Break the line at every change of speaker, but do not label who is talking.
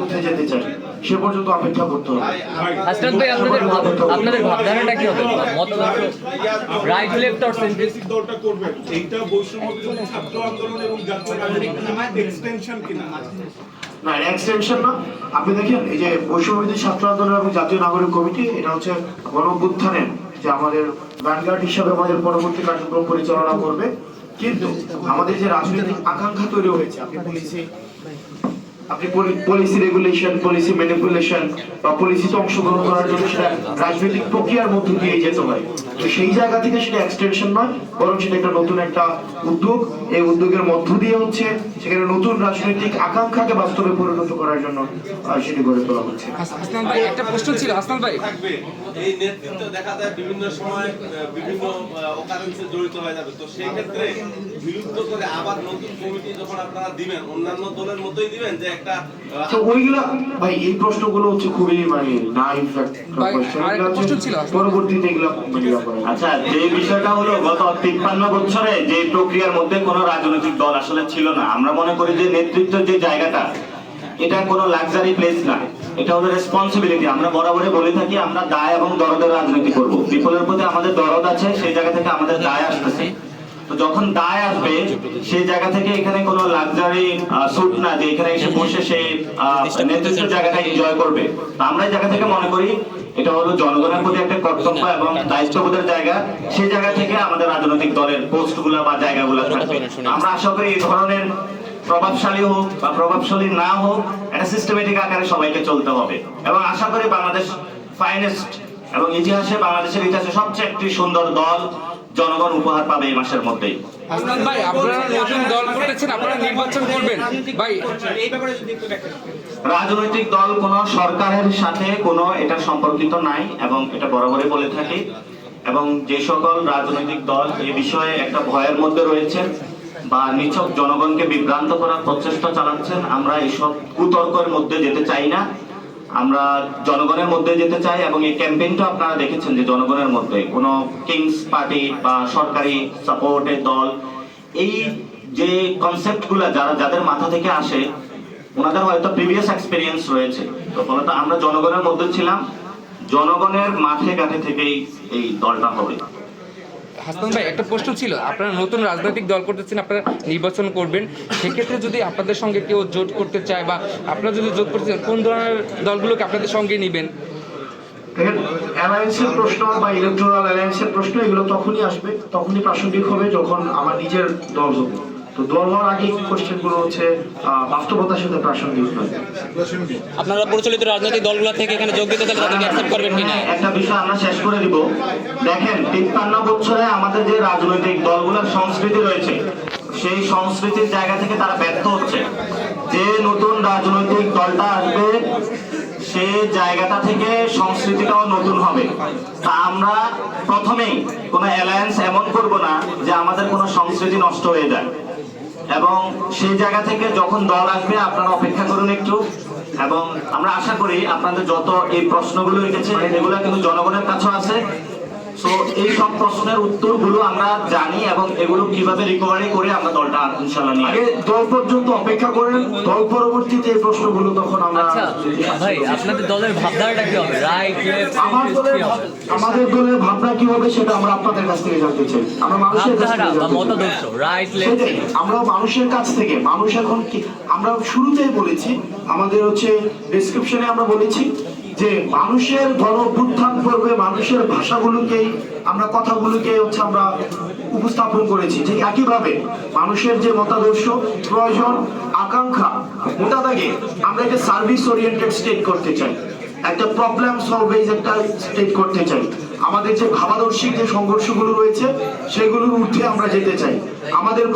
ঊর্ধ্বে যেতে চাই সে পর্যন্ত অপেক্ষা করতে হবে।
হাসনাত ভাই আপনাদের আপনাদের ভাবধারাটা কি হবে? মত রাইট লেফট অর সেন্টার
রাজনৈতিক দলটা করবেন এইটা বৈষম্য বিরোধী ছাত্র আন্দোলন এবং জাতীয় এক্সটেনশন কিনা?
না এক্সটেনশন না। আপনি দেখেন এই যে বৈষম্যবিধি ছাত্র আন্দোলন এবং জাতীয় নাগরিক কমিটি এটা হচ্ছে গণ যে আমাদের ভ্যানগার্ড হিসাবে আমাদের পরবর্তী কার্যক্রম পরিচালনা করবে। কিন্তু আমাদের যে রাজনৈতিক আকাঙ্ক্ষা তৈরি হয়েছে আপনি পলিসি আপনি পলিসি রেগুলেশন পলিসি ম্যানিপুলেশন বা পলিসিতে অংশগ্রহণ করার জন্য সেটা রাজনৈতিক প্রক্রিয়ার মধ্য দিয়ে যেতে হয়। তো সেই জায়গা থেকে সেটা এক্সটেনশন নয় বরং সেটা একটা নতুন একটা উদ্যোগ। এই উদ্যোগের মধ্য দিয়ে হচ্ছে সেখানে নতুন রাজনৈতিক আকাঙ্ক্ষাকে বাস্তবে পরিণত করার জন্য সেটি গড়ে তোলা হচ্ছে।
হাসনান ভাই একটা প্রশ্ন ছিল হাসনান ভাই।
এই নেতৃত্ব দেখা যায় বিভিন্ন সময় বিভিন্ন অকারেন্সে জড়িত হয়ে যাবে। তো সেই ক্ষেত্রে বিরুদ্ধ করে আবার নতুন কমিটি যখন আপনারা দিবেন অন্যান্য দলের মতোই দিবেন যে একটা
তো ওইগুলা ভাই এই প্রশ্নগুলো হচ্ছে খুবই মানে
প্রশ্ন ছিল।
পরবর্তীতে এগুলো।
আচ্ছা যে বিষয়টা হলো গত তিপ্পান্ন বছরে যে প্রক্রিয়ার মধ্যে কোনো রাজনৈতিক দল আসলে ছিল না আমরা মনে করি যে নেতৃত্বের যে জায়গাটা এটা কোনো লাক্সারি প্লেস না। এটা হলো রেসপন্সিবিলিটি আমরা বরাবরই বলে থাকি আমরা দায় এবং দরদের রাজনীতি করব। বিপদের প্রতি আমাদের দরদ আছে সেই জায়গা থেকে আমাদের দায় আসতেছে। যখন দায় আসবে, সেই জায়গা থেকে এখানে কোনো লাক্সারি স্যুট না যে এখানে এসে বসে সে নেতৃত্বের জায়গাটা এনজয় করবে। আমরা এই জায়গা থেকে মনে করি এটা হলো জনগণের প্রতি একটা কর্তব্য এবং দায়িত্ববোধের জায়গা। সেই জায়গা থেকে আমাদের রাজনৈতিক দলের পোস্টগুলো বা জায়গাগুলো থাকবে। আমরা আশা করি এই ধরনের প্রভাবশালী হোক বা প্রভাবশালী না হোক, একটা সিস্টেমেটিক আকারে সবাইকে চলতে হবে। এবং আশা করি বাংলাদেশ ফাইনেস্ট এবং ইতিহাসে বাংলাদেশের ইতিহাসে সবচেয়ে একটি সুন্দর দল জনগণ উপহার পাবে এই মাসের মধ্যেই।
ভাই আপনারা নতুন দল করতেছেন আপনারা নির্বাচন করবেন। ভাই
রাজনৈতিক দল কোন সরকারের সাথে কোনো এটা সম্পর্কিত নাই এবং এটা বরাবরই বলে থাকি। এবং যে সকল রাজনৈতিক দল এই বিষয়ে একটা ভয়ের মধ্যে রয়েছে বা নিছক জনগণকে বিভ্রান্ত করার প্রচেষ্টা চালাচ্ছেন আমরা এইসব কুতর্কের মধ্যে যেতে চাই না। আমরা জনগণের মধ্যে যেতে চাই এবং এই ক্যাম্পেইনটা আপনারা দেখেছেন যে জনগণের মধ্যে কোনো কিংস পার্টি বা সরকারি সাপোর্টের দল, এই যে কনসেপ্টগুলো যারা, যাদের মাথা থেকে আসে, ওনাদের হয়তো প্রিভিয়াস এক্সপিরিয়েন্স রয়েছে। তো ফলত আমরা জনগণের মধ্যে ছিলাম, জনগণের মাঠে ঘাটে থেকেই এই দলটা হবে।
হাসনান ভাই, একটা প্রশ্ন ছিল, আপনারা নতুন রাজনৈতিক দল করতেছেন, আপনারা নির্বাচন করবেন, সেক্ষেত্রে যদি আপনাদের সঙ্গে কেউ জোট করতে চায় বা আপনারা যদি জোট করতে চান, কোন ধরনের দলগুলোকে আপনাদের সঙ্গে নেবেন?
অ্যালায়েন্সের প্রশ্ন বা ইলেকট্রাল অ্যালায়েন্সের প্রশ্ন এগুলো তখনই আসবে, তখনই প্রাসঙ্গিক হবে যখন আমার নিজের দল হবে তো দল হওয়ার আগে কোশ্চেনগুলো হচ্ছে বাস্তবতার সাথে প্রাসঙ্গিক
আপনারা প্রচলিত রাজনৈতিক দলগুলো থেকে এখানে যোগ দিতে চাইলে তাদেরকে অ্যাকসেপ্ট করবেন কিনা
একটা বিষয় আমরা শেষ করে দিব। দেখেন তিপ্পান্ন বছরে আমাদের যে রাজনৈতিক দলগুলোর সংস্কৃতি রয়েছে সেই সংস্কৃতির জায়গা থেকে তারা ব্যর্থ হচ্ছে। যে নতুন রাজনৈতিক দলটা আসবে সে জায়গাটা থেকে সংস্কৃতিটাও নতুন হবে। তা আমরা প্রথমেই কোনো অ্যালায়েন্স এমন করব না যে আমাদের কোনো সংস্কৃতি নষ্ট হয়ে যায়। এবং সেই জায়গা থেকে যখন দল আসবে, আপনারা অপেক্ষা করুন একটু। এবং আমরা আশা করি আপনাদের যত এই প্রশ্নগুলো এসেছে এগুলো কিন্তু জনগণের কাছেও আছে। তো এই সব প্রশ্নের উত্তরগুলো আমরা জানি এবং এগুলো কীভাবে রিকভারি করে আমরা দলটা ইনশাল্লাহ নিয়ে
আগে দল পর্যন্ত অপেক্ষা করেন দল পরবর্তীতে এই প্রশ্নগুলো তখন আমরা
আচ্ছা ভাই আপনাদের দলের ভাবধারাটা কি হবে? রাইট লেফট
আমার দলের আমাদের দলের ভাবনা কি হবে সেটা আমরা আপনাদের কাছ থেকে জানতে চাই। আমরা মানুষের কাছ থেকে।
মতাদর্শ রাইট লেফট
আমরা মানুষের কাছ থেকে মানুষ এখন কি আমরা শুরুতেই বলেছি আমাদের হচ্ছে ডেসক্রিপশনে আমরা বলেছি যে মানুষের গণ অভ্যুত্থান করবে, মানুষের ভাষাগুলোকেই, আমরা কথাগুলোকে হচ্ছে আমরা উপস্থাপন করেছি। ঠিক একইভাবে মানুষের যে মতাদর্শ, প্রয়োজন, আকাঙ্ক্ষা মোটা দাগে আমরা একটা সার্ভিস ওরিয়েন্টেড স্টেট করতে চাই। একটা প্রবলেম সলভেজ একটা স্টেট করতে চাই। আমাদের যে ভাবাদর্শিক যে সংঘর্ষগুলো রয়েছে, সেগুলোর ঊর্ধ্বে আমরা যেতে চাই। আমাদের